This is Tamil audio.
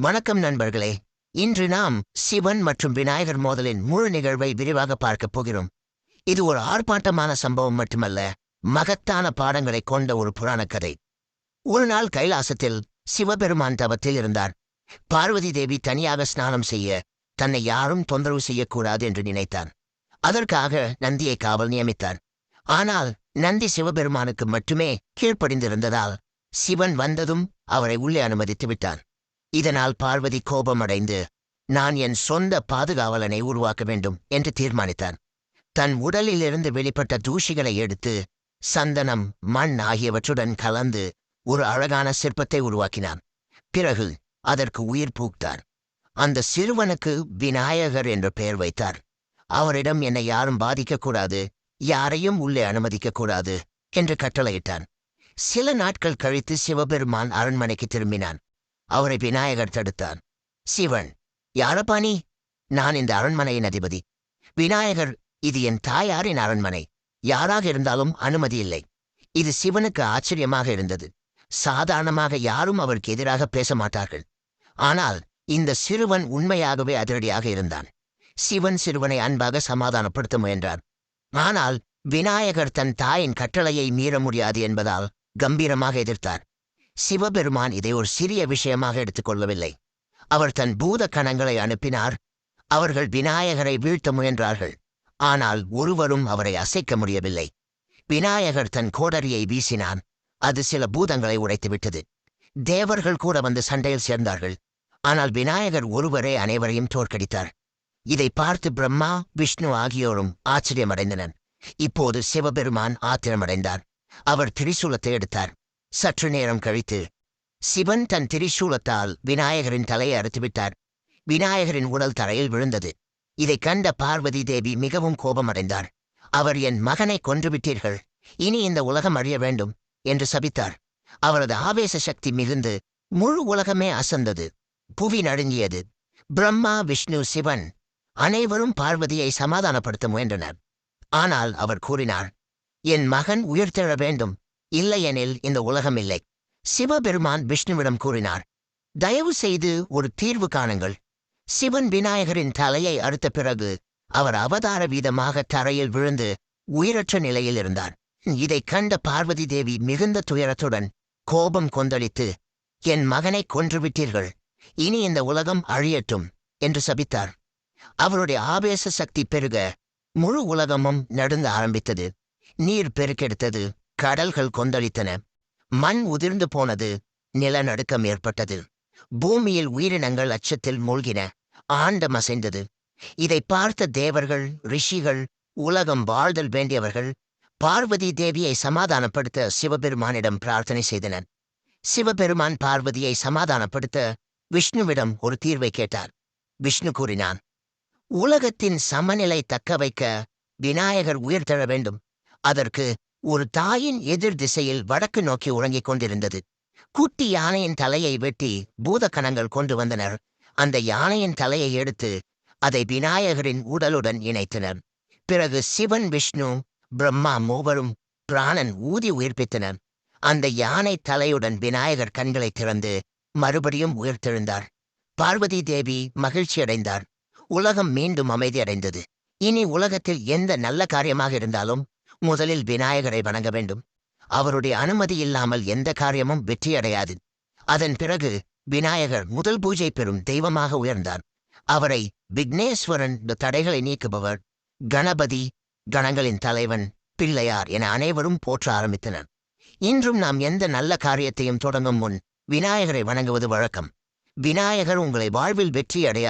வணக்கம் நண்பர்களே. இன்று நாம் சிவன் மற்றும் விநாயகர் மோதலின் முழு நிகழ்வை விரிவாக பார்க்கப் போகிறோம். இது ஒரு ஆர்ப்பாட்டமான சம்பவம் மட்டுமல்ல மகத்தான பாடங்களை கொண்ட ஒரு புராணக் கதை. ஒரு நாள் கைலாசத்தில் சிவபெருமான் தவத்தில் இருந்தார். பார்வதி தேவி தனியாக ஸ்நானம் செய்ய தன்னை யாரும் தொந்தரவு செய்யக்கூடாது என்று நினைத்தார். அதற்காக நந்தியை காவல் நியமித்தார். ஆனால் நந்தி சிவபெருமானுக்கு மட்டுமே கீழ்ப்படிந்திருந்ததால் சிவன் வந்ததும் அவரை உள்ளே அனுமதித்து விட்டான் இதனால் பார்வதி கோபமடைந்து நான் என் சொந்த பாதுகாவலனை உருவாக்க வேண்டும் என்று தீர்மானித்தான். தன் உடலிலிருந்து வெளிப்பட்ட தூஷிகளை எடுத்து சந்தனம் மண் ஆகியவற்றுடன் கலந்து ஒரு அழகான சிற்பத்தை உருவாக்கினான். பிறகு அதற்கு உயிர் பூத்தார். அந்த சிறுவனுக்கு விநாயகர் என்று பெயர் வைத்தார். அவரிடம் என்னை யாரும் பாதிக்கக்கூடாது யாரையும் உள்ளே அனுமதிக்கக்கூடாது என்று கட்டளையிட்டான். சில நாட்கள் கழித்து சிவபெருமான் அரண்மனைக்கு திரும்பினான். அவரை விநாயகர் தடுத்தான். சிவன் யாரப்பா நீ நான் இந்த அரண்மனையின் அதிபதி. விநாயகர் இது என் தாயாரின் அரண்மனை. யாராக இருந்தாலும் அனுமதி இல்லை. இது சிவனுக்கு ஆச்சரியமாக இருந்தது. சாதாரணமாக யாரும் அவருக்கு எதிராக பேச மாட்டார்கள். ஆனால் இந்த சிறுவன் உண்மையாகவே அதிரடியாக இருந்தான். சிவன் சிறுவனை அன்பாக சமாதானப்படுத்த முயன்றார். ஆனால் விநாயகர் தன் தாயின் கட்டளையை மீற முடியாது என்பதால் கம்பீரமாக எதிர்த்தார். சிவபெருமான் இதை ஒரு சிறிய விஷயமாக எடுத்துக்கொள்ளவில்லை. அவர் தன் பூத கணங்களை அனுப்பினார். அவர்கள் விநாயகரை வீழ்த்த முயன்றார்கள். ஆனால் ஒருவரும் அவரை அசைக்க முடியவில்லை. விநாயகர் தன் கோடரியை வீசினான் அது சில பூதங்களை உடைத்துவிட்டது தேவர்கள் கூட வந்து சண்டையில் சேர்ந்தார்கள். ஆனால் விநாயகர் ஒருவரே அனைவரையும் தோற்கடித்தார். இதை பார்த்து பிரம்மா விஷ்ணு ஆகியோரும் ஆச்சரியமடைந்தனர். இப்போது சிவபெருமான் ஆத்திரமடைந்தார். அவர் திரிசூலத்தை எடுத்தார். சற்று நேரம் கழித்து சிவன் தன் திரிசூலத்தால் விநாயகரின் தலையை அறுத்துவிட்டார் விநாயகரின் உடல் தரையில் விழுந்தது. இதைக் கண்ட பார்வதி தேவி மிகவும் கோபமடைந்தார். அவர் என் மகனை கொன்றுவிட்டீர்கள் இனி இந்த உலகம் அழிய வேண்டும் என்று சபித்தார். அவரது ஆவேச சக்தி மிகுந்து முழு உலகமே அசந்தது. புவி நடுங்கியது. பிரம்மா விஷ்ணு சிவன் அனைவரும் பார்வதியை சமாதானப்படுத்த முயன்றனர். ஆனால் அவர் கூறினார் என் மகன் உயிர்த்தெழ வேண்டும். இல்லையெனில் இந்த உலகம் இல்லை. சிவபெருமான் விஷ்ணுவிடம் கூறினார் தயவு செய்து ஒரு தீர்வு காணுங்கள். சிவன் விநாயகரின் தலையை அறுத்த பிறகு அவர் அவதார வீதமாக தரையில் விழுந்து உயிரற்ற நிலையில் இருந்தார். இதைக் கண்ட பார்வதி தேவி மிகுந்த துயரத்துடன் கோபம் கொந்தளித்து என் மகனை கொன்றுவிட்டீர்கள். இனி இந்த உலகம் அழியட்டும் என்று சபித்தார். அவருடைய ஆவேச சக்தி பெருக முழு உலகமும் நடந்து ஆரம்பித்தது. நீர் பெருக்கெடுத்தது. கடல்கள் கொந்தளித்தன. மண் உதிர்ந்து போனது. நிலநடுக்கம் ஏற்பட்டது. பூமியில் உயிரினங்கள் அச்சத்தில் மூழ்கின. ஆண்டம் அசைந்தது. இதை பார்த்த தேவர்கள் ரிஷிகள் உலகம் வாழ்தல் வேண்டியவர்கள் பார்வதி தேவியை சமாதானப்படுத்த சிவபெருமானிடம் பிரார்த்தனை செய்தனர். சிவபெருமான் பார்வதியை சமாதானப்படுத்த விஷ்ணுவிடம் ஒரு தீர்வை கேட்டார். விஷ்ணு கூறினான் உலகத்தின் சமநிலை தக்க வைக்க விநாயகர் உயிர் தழ வேண்டும். அதற்கு ஒரு தாயின் எதிர் திசையில் வடக்கு நோக்கி உறங்கிக் கொண்டிருந்தது. குட்டி யானையின் தலையை வெட்டி பூதக்கணங்கள் கொண்டு வந்தனர். அந்த யானையின் தலையை எடுத்து அதை விநாயகரின் உடலுடன் இணைத்தனர். பிறகு சிவன் விஷ்ணு பிரம்மா மூவரும் பிராணன் ஊதி உயிர்ப்பித்தனர். அந்த யானை தலையுடன் விநாயகர் கண்களை திறந்து மறுபடியும் உயிர்த்தெழுந்தார். பார்வதி தேவி மகிழ்ச்சியடைந்தார் உலகம் மீண்டும் அமைதியடைந்தது இனி உலகத்தில் எந்த நல்ல காரியமாக இருந்தாலும் முதலில் விநாயகரை வணங்க வேண்டும். அவருடைய அனுமதி இல்லாமல் எந்த காரியமும் வெற்றியடையாது அதன் பிறகு விநாயகர் முதல் பூஜை பெறும் தெய்வமாக உயர்ந்தார். அவரை விக்னேஸ்வரன் தடைகளை நீக்குபவர் கணபதி கணங்களின் தலைவன் பிள்ளையார் என அனைவரும் போற்ற ஆரம்பித்தனர். இன்றும் நாம் எந்த நல்ல காரியத்தையும் தொடங்கும் முன் விநாயகரை வணங்குவது வழக்கம். விநாயகர் உங்களை வாழ்வில் வெற்றி அடைய